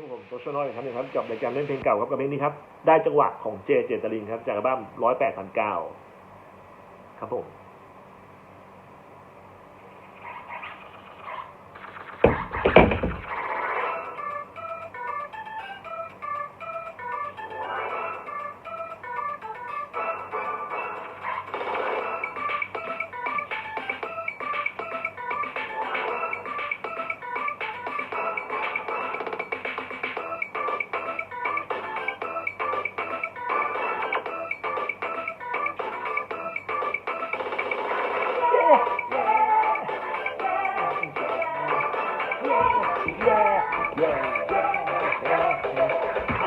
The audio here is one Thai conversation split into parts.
พวกผมโซเชียลน้อยครับนี่ครับกับรายการเล่นเพลงเก่าครับกับเพลงนี้ครับ ได้จังหวะของเจเจตลินครับ จากอัลบั้มร้อยแปดพันเก้าครับผม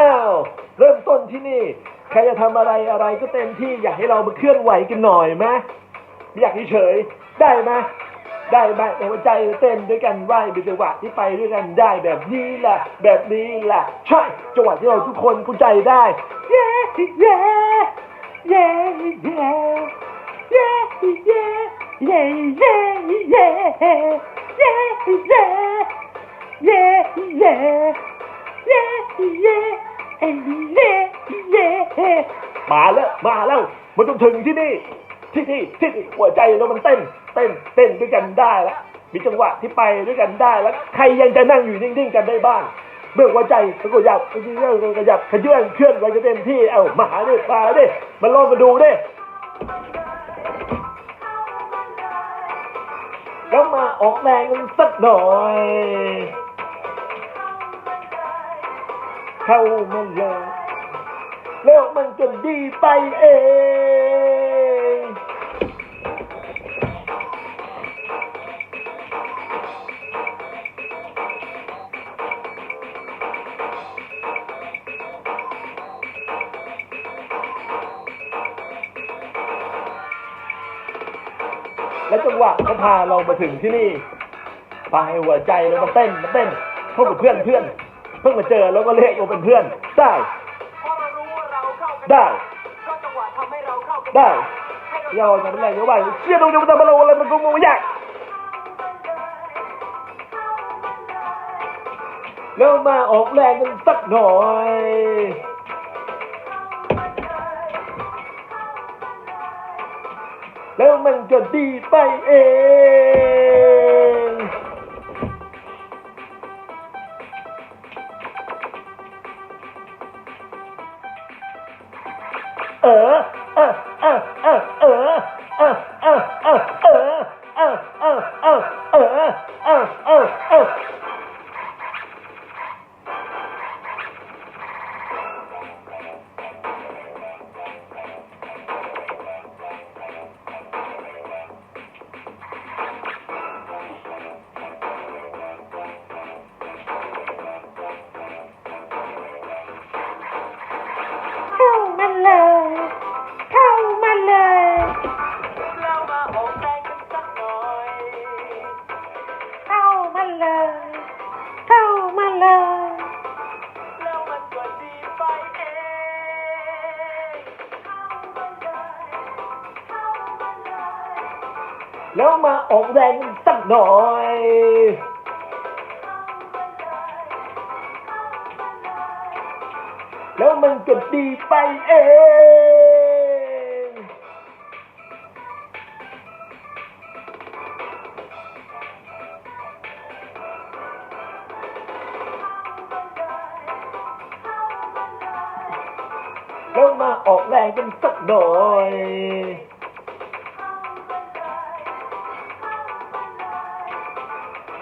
อ้าวเริ่มต้นที่นี่ ใครจะทำอะไรอะไรก็เต็มที่อยากให้เรามาเคลื่อนไหวกันหน่อยไหมไม่อยากเฉยๆได้ไหมได้ไหมในหัวใจเต้นด้วยกันไหวเป็นจังหวะที่ไปด้วยกันได้แบบนี้แหละแบบนี้แหละใช่จังหวะที่เราทุกคนเข้าใจได้เย้เย้เย้เย้เย้เย้เย้เย้เย้เย้เย้ เย้เย้เย้มาแล้ว มาแล้ว มันต้องถึงที่นี่ ที่นี่ที่นี่หัวใจเรามันเต้น เต้น เต้นด้วยกันได้แล้วมีจังหวะที่ไปด้วยกันได้แล้ว ใครยังจะนั่งอยู่นิ่งๆกันได้บ้างเมื่อหัวใจมันก็ยับมันก็ยับมันก็ยับขยื่นเคลื่อนไปกันเต็มที่ เอ้ามาหาดิมาดิมาลองมาดูดิแล้วมาออกแรงกันสักหน่อย เข้ามาเลยแล้วมันจะดีไปเองและจังหวะเขาพาเรามาถึงที่นี่พาให้หัวใจเรามาเต้นมาเต้นพวกกับเพื่อนเพื่อน เพิ่งมาเจอแล้วก็เรียกเราเป็นเพื่อน ได้เพราะเรารู้ว่าเราเข้ากันได้ก็จังหวะทำให้เราเข้ากันได้ให้เราเราจะเป็นแรงเยอะไปเชี่ยตรงนี้มันจะมาโลอะไรมันกูงงยากแล้วมาออกแรงกันสักหน่อยแล้วมันจะดีไปเอง earth. nếu mà ổn định tắt nổi. Nếu mình cần đi bay em. Nếu mà ổn định tắt nổi.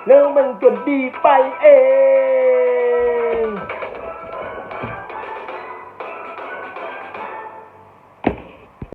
แล้วมันก็ดีไปเอง